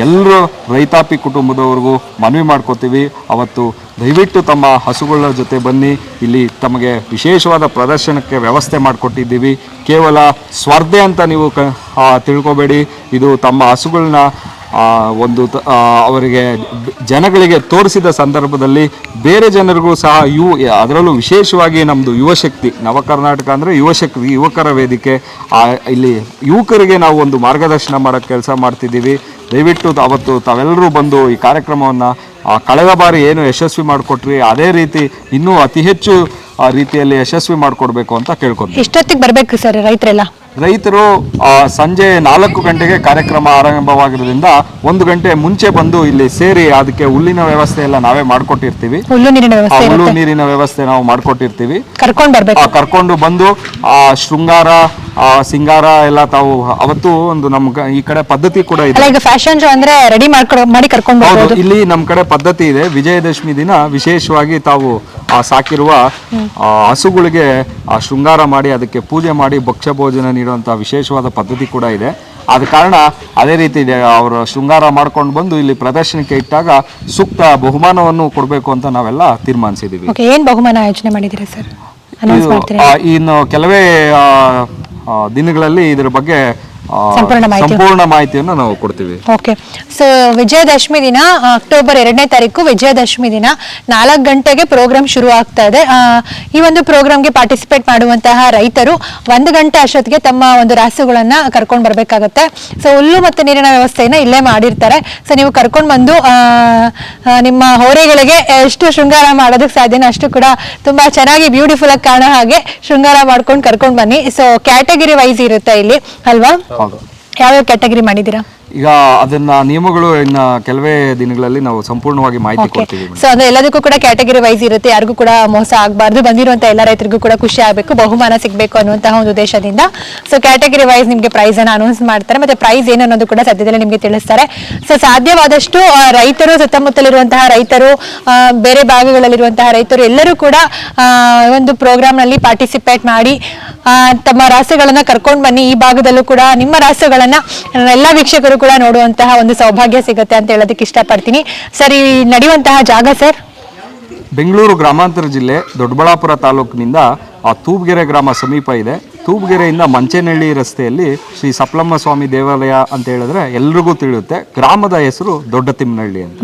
ಎಲ್ಲರೂ ರೈತಾಪಿ ಕುಟುಂಬದವರಿಗೂ ಮನವಿ ಮಾಡ್ಕೋತೀವಿ. ಅವತ್ತು ದಯವಿಟ್ಟು ತಮ್ಮ ಹಸುಗಳ ಜೊತೆ ಬನ್ನಿ. ಇಲ್ಲಿ ತಮಗೆ ವಿಶೇಷವಾದ ಪ್ರದರ್ಶನಕ್ಕೆ ವ್ಯವಸ್ಥೆ ಮಾಡಿಕೊಟ್ಟಿದ್ದೀವಿ. ಕೇವಲ ಸ್ಪರ್ಧೆ ಅಂತ ನೀವು ಕ ತಿಳ್ಕೊಬೇಡಿ. ಇದು ತಮ್ಮ ಹಸುಗಳನ್ನ ಒಂದು ಅವರಿಗೆ ಜನಗಳಿಗೆ ತೋರಿಸಿದ ಸಂದರ್ಭದಲ್ಲಿ ಬೇರೆ ಜನರಿಗೂ ಸಹ ಯು, ಅದರಲ್ಲೂ ವಿಶೇಷವಾಗಿ ನಮ್ಮದು ಯುವಶಕ್ತಿ ನವ ಕರ್ನಾಟಕ ಅಂದರೆ ಯುವಶಕ್ತಿ ಯುವಕರ ವೇದಿಕೆ ಇಲ್ಲಿ ಯುವಕರಿಗೆ ನಾವು ಒಂದು ಮಾರ್ಗದರ್ಶನ ಮಾಡೋಕ್ಕೆ ಕೆಲಸ ಮಾಡ್ತಿದ್ದೀವಿ. ದಯವಿಟ್ಟು ಅವತ್ತು ತಾವೆಲ್ಲರೂ ಬಂದು ಈ ಕಾರ್ಯಕ್ರಮವನ್ನು ಕಳೆದ ಬಾರಿ ಏನು ಯಶಸ್ವಿ ಮಾಡಿಕೊಟ್ರಿ, ಅದೇ ರೀತಿ ಇನ್ನೂ ಅತಿ ಹೆಚ್ಚು ರೀತಿಯಲ್ಲಿ ಯಶಸ್ವಿ ಮಾಡಿಕೊಡ್ಬೇಕು ಅಂತ ಕೇಳ್ಕೊತೀವಿ. ಎಷ್ಟೊತ್ತಿಗೆ ಬರಬೇಕು ಸರ್ ರೈತರೆಲ್ಲ? ರೈತರು ಆ, ಸಂಜೆ ನಾಲ್ಕು ಗಂಟೆಗೆ ಕಾರ್ಯಕ್ರಮ ಆರಂಭವಾಗಿರೋದ್ರಿಂದ ಒಂದು ಗಂಟೆ ಮುಂಚೆ ಬಂದು ಇಲ್ಲಿ ಸೇರಿ ಅದಕ್ಕೆ ಹುಲ್ಲಿನ ವ್ಯವಸ್ಥೆ ಎಲ್ಲ ನಾವೇ ಮಾಡ್ಕೊಟ್ಟಿರ್ತೀವಿ. ಹುಲ್ಲು ನೀರಿನ ಆ ವ್ಯವಸ್ಥೆ ಹುಲ್ಲು ನೀರಿನ ವ್ಯವಸ್ಥೆ ನಾವು ಮಾಡ್ಕೊಟ್ಟಿರ್ತೀವಿ. ಕರ್ಕೊಂಡು ಬಂದು ಆ ಶೃಂಗಾರ ಆ, ಸಿಂಗಾರ ಎಲ್ಲ ತಾವು ಅವತ್ತು ಒಂದು ನಮ್ ಕ- ಈ ಕಡೆ ಪದ್ಧತಿ ಕೂಡ ಇದೆ. ಅಲ್ಲ ಈಗ ಫ್ಯಾಷನ್ ಶೋ ಅಂದ್ರೆ ರೆಡಿ ಮಾಡಿ ಕರ್ಕೊಂಡು ಹೌದು ಬರ್ಬೋದು. ಇಲ್ಲಿ ನಮ್ಮ ಕಡೆ ಪದ್ಧತಿ ಇದೆ. ವಿಜಯದಶಮಿ ದಿನ ವಿಶೇಷವಾಗಿ ತಾವು ಆ ಸಾಕಿರುವ ಆ, ಹಸುಗಳಿಗೆ ಆ ಶೃಂಗಾರ ಮಾಡಿ ಅದಕ್ಕೆ ಪೂಜೆ ಮಾಡಿ ಭಕ್ಷ್ಯ ಭೋಜನ ನೀಡುವಂಥ ವಿಶೇಷವಾದ ಪದ್ಧತಿ ಕೂಡ ಇದೆ. ಆದ ಕಾರಣ ಅದೇ ರೀತಿ ಇದೆ ಅವರು ಶೃಂಗಾರ ಮಾಡ್ಕೊಂಡು ಬಂದು ಇಲ್ಲಿ ಪ್ರದರ್ಶನಕ್ಕೆ ಇಟ್ಟಾಗ ಸೂಕ್ತ ಬಹುಮಾನವನ್ನು ಕೊಡಬೇಕು ಅಂತ ನಾವೆಲ್ಲ ತೀರ್ಮಾನಿಸಿದೀವಿ. ಓಕೆ ಏನ್ ಬಹುಮಾನ ಯೋಚನೆ ಮಾಡಿದ್ದೀರಾ ಸರ್? ಅನೌನ್ಸ್ ಇದು, ಮಾಡ್ತೀರಾ? ಆ, ಇನ್ನು ಕೆಲವೇ ಆ, ದಿನಗಳಲ್ಲಿ ಇದರ ಬಗ್ಗೆ ಸಂಪೂರ್ಣ ಮಾಹಿತಿ. ಸಂಪೂರ್ಣ ಮಾಹಿತಿಯನ್ನು ನಾವು ಕೊಡ್ತೀವಿ. ಓಕೆ. ಸೊ ವಿಜಯದಶಮಿ ದಿನ ಅಕ್ಟೋಬರ್ ಎರಡನೇ ತಾರೀಕು ವಿಜಯದಶಮಿ ದಿನ. ನಾಲ್ಕು ಗಂಟೆಗೆ ಪ್ರೋಗ್ರಾಮ್ ಶುರು ಆಗ್ತಾ ಇದೆ. ಈ ಒಂದು ಪ್ರೋಗ್ರಾಮ್ಗೆ ಪಾರ್ಟಿಸಿಪೇಟ್ ಮಾಡುವಂತಹ ರೈತರು ಒಂದು ಗಂಟೆ ಅಷ್ಟೊತ್ತಿಗೆ ತಮ್ಮ ಒಂದು ರಾಸುಗಳನ್ನ ಕರ್ಕೊಂಡು ಬರಬೇಕಾಗತ್ತೆ. ಸೊ ಹುಲ್ಲು ಮತ್ತು ನೀರಿನ ವ್ಯವಸ್ಥೆಯನ್ನ ಇಲ್ಲೇ ಮಾಡಿರ್ತಾರೆ. ಸೊ ನೀವು ಕರ್ಕೊಂಡು ಬಂದು ನಿಮ್ಮ ಹೋರೆಗಳಿಗೆ ಎಷ್ಟು ಶೃಂಗಾರ ಮಾಡೋದಕ್ಕೆ ಸಾಧ್ಯನೋ ಅಷ್ಟು ಕೂಡ ತುಂಬಾ ಚೆನ್ನಾಗಿ ಬ್ಯೂಟಿಫುಲ್ ಆಗಿ ಕಾಣೋ ಹಾಗೆ ಶೃಂಗಾರ ಮಾಡ್ಕೊಂಡು ಕರ್ಕೊಂಡು ಬನ್ನಿ. ಸೊ ಕ್ಯಾಟಗರಿ ವೈಸ್ ಇರುತ್ತೆ ಇಲ್ಲಿ ಅಲ್ವಾ? ಹೌದು ಯಾವ್ಯಾವ ಕ್ಯಾಟಗರಿ ಮಾಡಿದ್ದೀರಾ? ಈಗ ಅದನ್ನ ನಿಯಮಗಳು ಇನ್ನ ಕೆಲವೇ ದಿನಗಳಲ್ಲಿ ನಾವು ಸಂಪೂರ್ಣವಾಗಿ ಮಾಹಿತಿ ಕೊಡ್ತೀವಿ. ಸೊ ಅಂದ್ರೆ ಎಲ್ಲದಕ್ಕೂ ಕೂಡ ಕ್ಯಾಟಗರಿ ವೈಸ್ ಇರುತ್ತೆ. ಯಾರಿಗೂ ಕೂಡ ಮೋಸ ಆಗಬಾರ್ದು. ಬಂದಿರುವಂತ ಎಲ್ಲ ರೈತರಿಗೂ ಕೂಡ ಖುಷಿ ಆಗಬೇಕು ಬಹುಮಾನ ಸಿಗಬೇಕು ಅನ್ನುವಂತಹ ಒಂದು ಉದ್ದೇಶದಿಂದ. ಸೊ ಕ್ಯಾಟಗರಿ ವೈಸ್ ನಿಮಗೆ ಪ್ರೈಸ್ ಅನ್ನು ಅನೌನ್ಸ್ ಮಾಡ್ತಾರೆ. ಮತ್ತೆ ಪ್ರೈಸ್ ಏನು ಅನ್ನೋದು ಕೂಡ ಸದ್ಯದಲ್ಲೇ ನಿಮಗೆ ತಿಳಿಸ್ತಾರೆ. ಸೊ ಸಾಧ್ಯವಾದಷ್ಟು ರೈತರು ಸುತ್ತಮುತ್ತಲಿರುವಂತಹ ರೈತರು ಬೇರೆ ಭಾಗಗಳಲ್ಲಿರುವಂತಹ ರೈತರು ಎಲ್ಲರೂ ಕೂಡ ಒಂದು ಪ್ರೋಗ್ರಾಮ್ನಲ್ಲಿ ಪಾರ್ಟಿಸಿಪೇಟ್ ಮಾಡಿ ಆ, ತಮ್ಮ ರಾಸುಗಳನ್ನ ಕರ್ಕೊಂಡು ಬನ್ನಿ. ಈ ಭಾಗದಲ್ಲೂ ಕೂಡ ನಿಮ್ಮ ರಾಸುಗಳನ್ನ ಎಲ್ಲ ವೀಕ್ಷಕರು ಕೂಡ ನೋಡುವಂತಹ ಒಂದು ಸೌಭಾಗ್ಯ ಸಿಗುತ್ತೆ ಅಂತ ಹೇಳೋದಕ್ಕೆ ಇಷ್ಟಪಡ್ತೀನಿ. ಸರ್ ನಡೆಯುವಂತಹ ಜಾಗ ಸರ್? ಬೆಂಗಳೂರು ಗ್ರಾಮಾಂತರ ಜಿಲ್ಲೆ ದೊಡ್ಡಬಳ್ಳಾಪುರ ತಾಲೂಕಿನಿಂದ ಆ ತೂಬ್ಗೆರೆ ಗ್ರಾಮ ಸಮೀಪ ಇದೆ. ತೂಬ್ಗೆರೆಯಿಂದ ಮಂಚೇನಹಳ್ಳಿ ರಸ್ತೆಯಲ್ಲಿ ಶ್ರೀ ಸಪ್ಲಮ್ಮ ಸ್ವಾಮಿ ದೇವಾಲಯ ಅಂತ ಹೇಳಿದ್ರೆ ಎಲ್ರಿಗೂ ತಿಳಿಯುತ್ತೆ. ಗ್ರಾಮದ ಹೆಸರು ದೊಡ್ಡ ತಿಮ್ಮನಹಳ್ಳಿ ಅಂತ.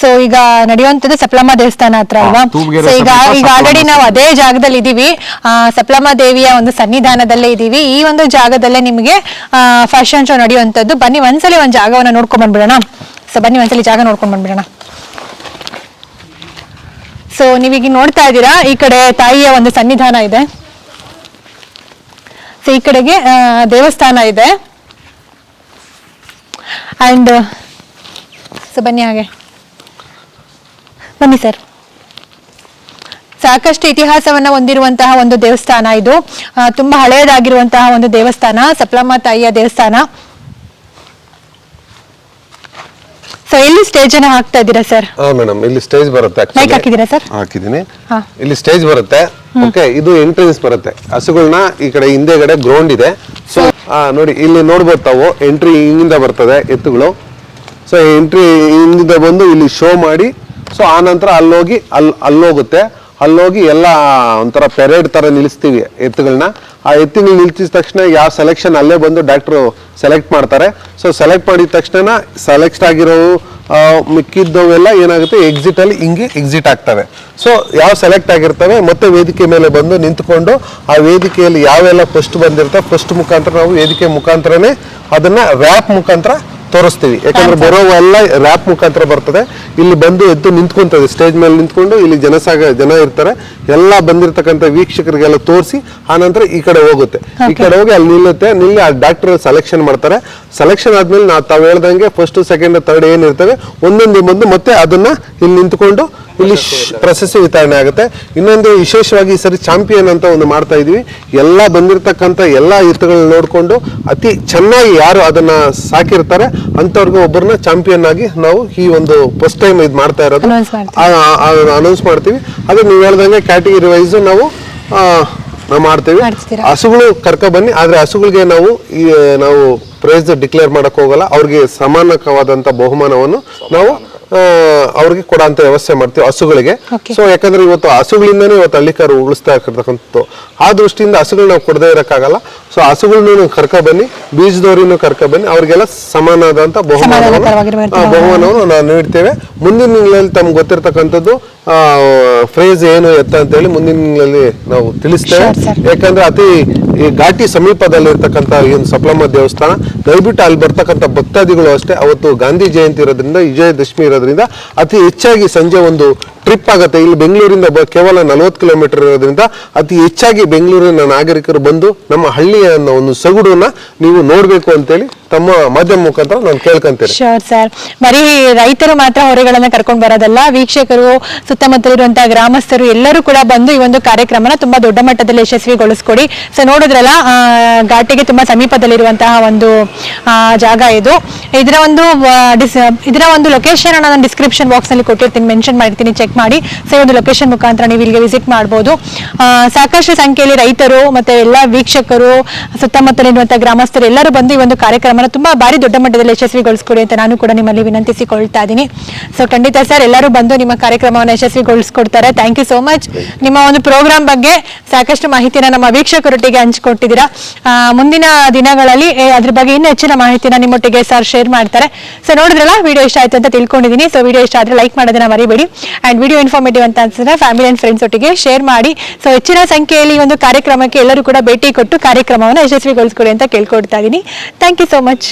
ಸೊ ಈಗ ನಡೆಯುವಂತದ್ದು ಸಪ್ಲಮ್ಮ ದೇವಸ್ಥಾನ ಹತ್ರ ಅಲ್ವಾ? ತೂಬ್ಗೆರೆ ಈಗ ಸಮೀಪ ಈಗ ಆಲ್ರೆಡಿ ನಾವು ಅದೇ ಜಾಗದಲ್ಲಿ ಇದೀವಿ. ಆ, ಸಪ್ಲಮ್ಮ ದೇವಿಯ ಒಂದು ಸನ್ನಿಧಾನದಲ್ಲೇ ಇದೀವಿ. ಈ ಒಂದು ಜಾಗದಲ್ಲೇ ನಿಮಗೆ ಫ್ಯಾಷನ್ ಶೋ ನಡೆಯುವಂತದ್ದು ಬನ್ನಿ ಒಂದ್ಸಲಿ ಒಂದ್ ಜಾಗವನ್ನ ನೋಡ್ಕೊಂಡ್ ಬಂದ್ಬಿಡೋಣ. ಸೊ ಬನ್ನಿ ಒಂದ್ಸಲಿ ಜಾಗ ನೋಡ್ಕೊಂಡ್ ಬಂದ್ಬಿಡೋಣ. ಸೊ ನೀವೀಗ ನೋಡ್ತಾ ಇದ್ದೀರಾ? ಈ ಕಡೆ ತಾಯಿಯ ಒಂದು ಸನ್ನಿಧಾನ ಇದೆ. ಸೊ ಈ ಕಡೆಗೆ ದೇವಸ್ಥಾನ ಇದೆ. ಅಂಡ್ ಸೊ ಬನ್ನಿ ಹಾಗೆ. ಬನ್ನಿ ಸರ್ ಸಾಕಷ್ಟು ಇತಿಹಾಸವನ್ನ ಹೊಂದಿರುವಂತಹ ಒಂದು ದೇವಸ್ಥಾನ ಇದು. ತುಂಬಾ ಹಳೆಯದಾಗಿರುವಂತಹ ಒಂದು ದೇವಸ್ಥಾನ, ಸಪ್ಲಮ್ಮ ತಾಯಿಯ ದೇವಸ್ಥಾನ. ಸೊ ಎಲ್ಲಿ ಸ್ಟೇಜ್ ಅನ್ನ ಹಾಕ್ತಾ ಇದ್ದೀರಾ ಸರ್ ಹಾ ಮೇಡಮ್ ಇಲ್ಲಿ ಸ್ಟೇಜ್ ಬರುತ್ತೆ actually. ಮೈಕ್ ಹಾಕಿದ್ದೀರಾ ಸರ್ ಹಾಕಿದ್ದೀನಿ. ಹಾ. ಇಲ್ಲಿ ಸ್ಟೇಜ್ ಬರುತ್ತೆ. ಓಕೆ ಇದು ಎಂಟ್ರೆನ್ಸ್ ಬರುತ್ತೆ. ಹಸುಗಳನ್ನ ಈ ಕಡೆ ಹಿಂದೆಗಡೆ ಗ್ರೌಂಡ್ ಇದೆ. ಸೊ ನೋಡಿ ಇಲ್ಲಿ ನೋಡ್ಬೋದು ತಾವು ಎಂಟ್ರಿ ಹಿಂದಿಂದ ಬರ್ತದೆ ಎತ್ತುಗಳು. ಸೊ ಎಂಟ್ರಿ ಹಿಂದಿಂದ ಬಂದು ಇಲ್ಲಿ ಶೋ ಮಾಡಿ ಸೊ ಆ ನಂತರ ಅಲ್ಲೋಗಿ ಅಲ್ಲಿ ಅಲ್ಲೋಗುತ್ತೆ. ಅಲ್ಲೋಗಿ ಎಲ್ಲ ಒಂಥರ ಪೆರೇಡ್ ತರ ನಿಲ್ಲಿಸ್ತೀವಿ ಎತ್ತುಗಳನ್ನ ಆ ಎತ್ತಿನ ನಿಲ್ಸಿದ ತಕ್ಷಣ ಯಾವ ಸೆಲೆಕ್ಷನ್ ಅಲ್ಲೇ ಬಂದು ಡಾಕ್ಟ್ರು ಸೆಲೆಕ್ಟ್ ಮಾಡ್ತಾರೆ. ಸೊ ಸೆಲೆಕ್ಟ್ ಮಾಡಿದ ತಕ್ಷಣ ಸೆಲೆಕ್ಟ್ ಆಗಿರೋ ಮಿಕ್ಕಿದ್ದವೆಲ್ಲ ಏನಾಗುತ್ತೆ? ಎಕ್ಸಿಟಲ್ಲಿ ಹಿಂಗೆ ಎಕ್ಸಿಟ್ ಆಗ್ತವೆ. ಸೊ ಯಾವ ಸೆಲೆಕ್ಟ್ ಆಗಿರ್ತವೆ? ಮತ್ತೆ ವೇದಿಕೆ ಮೇಲೆ ಬಂದು ನಿಂತ್ಕೊಂಡು ಆ ವೇದಿಕೆಯಲ್ಲಿ ಯಾವೆಲ್ಲ ಫಸ್ಟ್ ಬಂದಿರ್ತವೆ? ಫಸ್ಟ್ ಮುಖಾಂತರ ನಾವು ವೇದಿಕೆ ಮುಖಾಂತರನೇ ಅದನ್ನ ರ್ಯಾಪ್ ಮುಖಾಂತರ ತೋರಿಸ್ತೀವಿ. ಯಾಕಂದ್ರೆ ಬರೋವೆಲ್ಲ ರ್ಯಾಪ್ ಮುಖಾಂತರ ಬರ್ತದೆ. ಇಲ್ಲಿ ಬಂದು ಎದ್ದು ನಿಂತ್ಕೊಂತದೆ ಸ್ಟೇಜ್ ಮೇಲೆ ನಿಂತ್ಕೊಂಡು ಇಲ್ಲಿ ಜನಸಾಗ ಜನ ಇರ್ತಾರೆ. ಎಲ್ಲ ಬಂದಿರತಕ್ಕಂಥ ವೀಕ್ಷಕರಿಗೆಲ್ಲ ತೋರಿಸಿ ಆನಂತರ ಈ ಕಡೆ ಹೋಗುತ್ತೆ. ಈ ಕಡೆ ಹೋಗಿ ಅಲ್ಲಿ ನಿಲ್ಲುತ್ತೆ. ನಿಲ್ಲಿ ಆ ಡಾಕ್ಟರ್ ಸೆಲೆಕ್ಷನ್ ಮಾಡ್ತಾರೆ. ಸೆಲೆಕ್ಷನ್ ಆದ್ಮೇಲೆ ನಾವು ತಾವು ಹೇಳ್ದಂಗೆ ಫಸ್ಟ್ ಸೆಕೆಂಡ್ ಥರ್ಡ್ ಏನಿರ್ತವೆ ಒಂದೊಂದು ಬಂದು ಮತ್ತೆ ಅದನ್ನ ಇಲ್ಲಿ ನಿಂತ್ಕೊಂಡು ಇಲ್ಲಿ ಪ್ರಶಸ್ತಿ ವಿತರಣೆ ಆಗುತ್ತೆ. ಇನ್ನೊಂದು ವಿಶೇಷವಾಗಿ ಈ ಸರಿ ಚಾಂಪಿಯನ್ ಅಂತ ಒಂದು ಮಾಡ್ತಾ ಇದೀವಿ ಎಲ್ಲ ಬಂದಿರತಕ್ಕಂಥ ಎಲ್ಲ ಎತ್ತುಗಳನ್ನ ನೋಡಿಕೊಂಡು ಅತಿ ಚೆನ್ನಾಗಿ ಯಾರು ಅದನ್ನ ಸಾಕಿರ್ತಾರೆ ಅಂಥವ್ರಿಗೆ ಒಬ್ಬರನ್ನ ಚಾಂಪಿಯನ್ ಆಗಿ ನಾವು ಈ ಒಂದು ಫಸ್ಟ್ ಟೈಮ್ ಇದು ಮಾಡ್ತಾ ಇರೋದು. ಅನೌನ್ಸ್ ಮಾಡ್ತೀವಿ. ಅದು ನೀವು ಹೇಳ್ದಂಗೆ ಕ್ಯಾಟಗರಿ ವೈಸ್ ನಾವು ನಾವು ಮಾಡ್ತೀವಿ. ಹಸುಗಳು ಕರ್ಕ ಬನ್ನಿ ಆದ್ರೆ ಹಸುಗಳಿಗೆ ನಾವು ಈ ನಾವು ಪ್ರೈಸ್ ಡಿಕ್ಲೇರ್ ಮಾಡಕ್ ಹೋಗಲ್ಲ. ಅವ್ರಿಗೆ ಸಮಾನಕವಾದಂತ ಬಹುಮಾನವನ್ನು ನಾವು ಅವ್ರಿಗೆ ಕೊಡೋಂಥ ವ್ಯವಸ್ಥೆ ಮಾಡ್ತೀವಿ ಹಸುಗಳಿಗೆ. ಸೊ ಯಾಕಂದ್ರೆ ಇವತ್ತು ಹಸುಗಳಿಂದನೇ ಇವತ್ತು ಹಳ್ಳಿಕಾರು ಉಳಿಸ್ತಾ ಇರ್ತಕ್ಕಂಥದ್ದು. ಆ ದೃಷ್ಟಿಯಿಂದ ಹಸುಗಳು ನಾವು ಕೊಡದೇ ಇರೋಕ್ಕಾಗಲ್ಲ. ಸೊ ಹಸುಗಳನ್ನೂ ಕರ್ಕ ಬನ್ನಿ ಬೀಜದವರಿನೂ ಕರ್ಕ ಬನ್ನಿ ಅವ್ರಿಗೆಲ್ಲ ಸಮಾನದಂತ ಬಹುಮಾನವನ್ನು ಬಹುಮಾನವನ್ನು ನಾವು ನೀಡ್ತೇವೆ. ಮುಂದಿನ ತಿಂಗಳಲ್ಲಿ ತಮ್ಗೆ ಗೊತ್ತಿರ್ತಕ್ಕಂಥದ್ದು ಫ್ರೇಜ್ ಏನು ಎತ್ತ ಅಂತ ಹೇಳಿ ಮುಂದಿನ ತಿಂಗಳಲ್ಲಿ ನಾವು ತಿಳಿಸ್ತೇವೆ. ಯಾಕಂದ್ರೆ ಅತಿ ಈ ಘಾಟಿ ಸಮೀಪದಲ್ಲಿ ಇರ್ತಕ್ಕಂಥ ಏನು ಸಪ್ಲಮ್ಮ ದೇವಸ್ಥಾನ ದಯವಿಟ್ಟು ಅಲ್ಲಿ ಬರ್ತಕ್ಕಂಥ ಭಕ್ತಾದಿಗಳು ಅಷ್ಟೇ. ಅವತ್ತು ಗಾಂಧಿ ಜಯಂತಿ ಇರೋದ್ರಿಂದ ವಿಜಯದಶಮಿ ಇರೋದ್ರಿಂದ ಅತಿ ಹೆಚ್ಚಾಗಿ ಸಂಜೆ ಒಂದು ಟ್ರಿಪ್ ಆಗುತ್ತೆ. ಇಲ್ಲಿ ಬೆಂಗಳೂರಿಂದ ಕೇವಲ ನಲವತ್ತು ಕಿಲೋಮೀಟರ್ ಇರೋದ್ರಿಂದ ಅತಿ ಹೆಚ್ಚಾಗಿ ಬೆಂಗಳೂರಿನ ನಾಗರಿಕರು ಬಂದು ನಮ್ಮ ಹಳ್ಳಿಯ ಒಂದು ಸೊಗಡನ್ನ ನೀವು ನೋಡ್ಬೇಕು ಅಂತೇಳಿ ತಮ್ಮ ಮಾಧ್ಯಮ ಮುಖಾಂತರ ನಾನು ಕೇಳ್ಕೊಂತೇನೆ. ಶೋರ್ ಸರ್ ಬರೀ ರೈತರು ಮಾತ್ರ ಹೊರಗಳನ್ನ ಕರ್ಕೊಂಡು ಬರೋದಲ್ಲ, ವೀಕ್ಷಕರು ಸುತ್ತಮುತ್ತಲಿರುವಂತಹ ಗ್ರಾಮಸ್ಥರು ಎಲ್ಲರೂ ಕೂಡ ಬಂದು ಈ ಒಂದು ಕಾರ್ಯಕ್ರಮನ ತುಂಬಾ ದೊಡ್ಡ ಮಟ್ಟದಲ್ಲಿ ಯಶಸ್ವಿಗೊಳಿಸ್ಕೊಡಿ. ಸೊ ನೋಡಿದ್ರಲ್ಲ ಘಾಟಿಗೆ ತುಂಬಾ ಸಮೀಪದಲ್ಲಿರುವಂತಹ ಒಂದು ಜಾಗ ಇದು. ಇದರ ಒಂದು ಇದರ ಒಂದು ಲೊಕೇಶನ್ ನಾನು ಡಿಸ್ಕ್ರಿಪ್ಷನ್ ಬಾಕ್ಸ್ನಲ್ಲಿ ಕೊಟ್ಟಿರ್ತೀನಿ ಮೆನ್ಷನ್ ಮಾಡಿರ್ತೀನಿ ಚೆಕ್ ಮಾಡಿ. ಸೊ ಒಂದು ಲೊಕೇಶನ್ ಮುಖಾಂತರ ನೀವು ಇಲ್ಲಿಗೆ ವಿಸಿಟ್ ಮಾಡಬಹುದು ಸಾಕಷ್ಟು ಸಂಖ್ಯೆಯಲ್ಲಿ ರೈತರು ಮತ್ತೆ ಎಲ್ಲ ವೀಕ್ಷಕರು ಸುತ್ತಮುತ್ತಲಿರುವಂತಹ ಗ್ರಾಮಸ್ಥರು ಎಲ್ಲರೂ ಬಂದು ಈ ಒಂದು ಕಾರ್ಯಕ್ರಮನ ತುಂಬಾ ಬಾರಿ ದೊಡ್ಡ ಮಟ್ಟದಲ್ಲಿ ಯಶಸ್ವಿಗೊಳಿಸ್ಕೊಡಿ ಅಂತ ನಾನು ಕೂಡ ನಿಮ್ಮಲ್ಲಿ ವಿನಂತಿಸಿಕೊಳ್ತಾ ಇದ್ದೀನಿ. ಸೊ ಖಂಡಿತ ಸರ್, ಎಲ್ಲರೂ ಬಂದು ನಿಮ್ಮ ಕಾರ್ಯಕ್ರಮವನ್ನು ಯಶಸ್ವಿಗೊಳಿಸ್ಕೊಡ್ತಾರೆ. ಥ್ಯಾಂಕ್ ಯು ಸೋ ಮಚ್ ನಿಮ್ಮ ಒಂದು ಪ್ರೋಗ್ರಾಮ್ ಬಗ್ಗೆ ಸಾಕಷ್ಟು ಮಾಹಿತಿನ ನಮ್ಮ ವೀಕ್ಷಕರೊಟ್ಟಿಗೆ ಹಂಚಿಕೊಟ್ಟಿದ್ದೀರಾ. ಮುಂದಿನ ದಿನಗಳಲ್ಲಿ ಅದ್ರ ಬಗ್ಗೆ ಇನ್ನೂ ಹೆಚ್ಚಿನ ಮಾಹಿತಿನ ನಿಮ್ಮೊಟ್ಟಿಗೆ ಸರ್ ಶೇರ್ ಮಾಡ್ತಾರೆ. ಸೊ ನೋಡಿದ್ರಲ್ಲ ವಿಡಿಯೋ ಇಷ್ಟ ಆಯ್ತು ಅಂತ ತಿಳ್ಕೊಂಡಿದ್ದೀನಿ. ಸೊ ವಿಡಿಯೋ ಇಷ್ಟ ಆದ್ರೆ ಲೈಕ್ ಮಾಡೋದನ್ನ ಮರಿಬೇಡಿ. ಅಂಡ್ ವಿಡಿಯೋ ಇನ್ಫಾರ್ಮೇಟಿವ್ ಅಂತ ಅನ್ಸಿದ್ರೆ ಫ್ಯಾಮಿಲಿ ಅಂಡ್ ಫ್ರೆಂಡ್ಸ್ ಒಟ್ಟಿಗೆ ಶೇರ್ ಮಾಡಿ. ಸೊ ಹೆಚ್ಚಿನ ಸಂಖ್ಯೆಯಲ್ಲಿ ಒಂದು ಕಾರ್ಯಕ್ರಮಕ್ಕೆ ಎಲ್ಲರೂ ಕೂಡ ಭೇಟಿ ಕೊಟ್ಟು ಕಾರ್ಯಕ್ರಮವನ್ನು ಯಶಸ್ವಿಗೊಳಿಸ್ಕೊಡಿ ಅಂತ ಕೇಳ್ಕೊಡ್ತಾ ಇದ್ದೀನಿ ಥ್ಯಾಂಕ್ ಯು ಸೋ ಮಚ್